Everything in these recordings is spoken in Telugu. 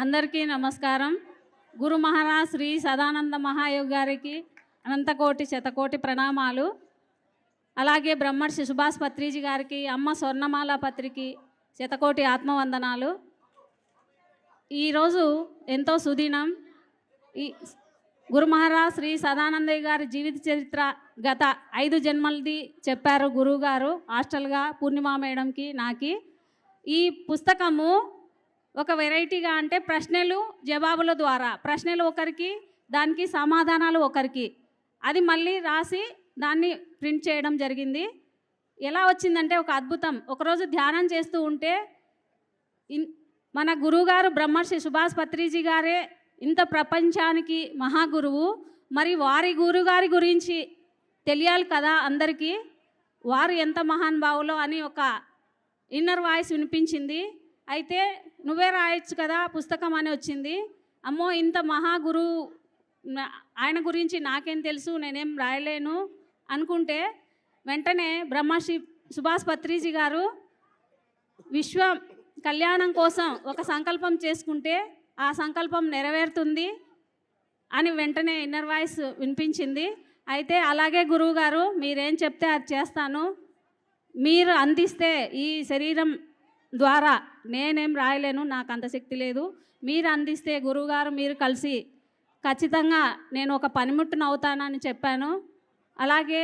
అందరికీ నమస్కారం. గురు మహారాజ్ శ్రీ సదానంద మహాయోగ్ గారికి అనంతకోటి శతకోటి ప్రణామాలు. అలాగే బ్రహ్మర్షి సుభాష్ పత్రిజీ గారికి అమ్మ స్వర్ణమాల పత్రికి శతకోటి ఆత్మవందనాలు. ఈరోజు ఎంతో సుదినం. ఈ గురు మహారాజ్ శ్రీ సదానందయ్య గారి జీవిత చరిత్ర గత ఐదు జన్మలది చెప్పారు గురువుగారు. హాస్టల్గా పూర్ణిమ మేడంకి నాకి. ఈ పుస్తకము ఒక వెరైటీగా అంటే ప్రశ్నలు జవాబుల ద్వారా. ప్రశ్నలు ఒకరికి దానికి సమాధానాలు ఒకరికి. అది మళ్ళీ రాసి దాన్ని ప్రింట్ చేయడం జరిగింది. ఎలా వచ్చిందంటే ఒక అద్భుతం. ఒకరోజు ధ్యానం చేస్తూ ఉంటే ఇన్ మన గురువుగారు బ్రహ్మర్షి సుభాష్ పత్రిజీ గారే ఇంత ప్రపంచానికి మహాగురువు. మరి వారి గురుగారి గురించి తెలియాలి కదా అందరికీ. వారు ఎంత మహానుభావులో అని ఒక ఇన్నర్ వాయిస్ వినిపించింది. అయితే నువ్వే రాయొచ్చు కదా పుస్తకం అని వచ్చింది. అమ్మో ఇంత మహాగురు ఆయన గురించి నాకేం తెలుసు నేనేం రాయలేను అనుకుంటే వెంటనే బ్రహ్మశ్రీ సుభాష్ పత్రిజీ గారు విశ్వ కళ్యాణం కోసం ఒక సంకల్పం చేసుకుంటే ఆ సంకల్పం నెరవేరుతుంది అని వెంటనే ఇన్నర్ వాయిస్ వినిపించింది. అయితే అలాగే గురువు గారు మీరేం చెప్తే అది చేస్తాను. మీరు అందిస్తే ఈ శరీరం ద్వారా నేనేం రాయలేను నాకు అంత శక్తి లేదు. మీరు అందిస్తే గురువుగారు మీరు కలిసి ఖచ్చితంగా నేను ఒక పనిముట్టును అవుతానని చెప్పాను. అలాగే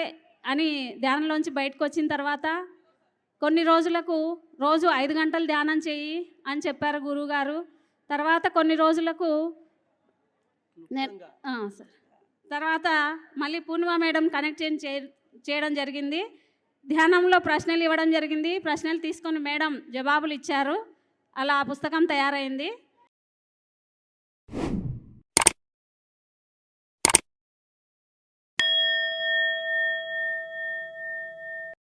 అని ధ్యానంలోంచి బయటకు వచ్చిన తర్వాత కొన్ని రోజులకు రోజు ఐదు గంటలు ధ్యానం చేయి అని చెప్పారు గురువుగారు. తర్వాత కొన్ని రోజులకు నేను. తర్వాత మళ్ళీ పూర్ణిమ మేడం కనెక్ట్ చేయ చేయడం జరిగింది. ధ్యానంలో ప్రశ్నలు ఇవ్వడం జరిగింది. ప్రశ్నలు తీసుకొని మేడం జవాబులు ఇచ్చారు. అలా ఆ పుస్తకం తయారైంది.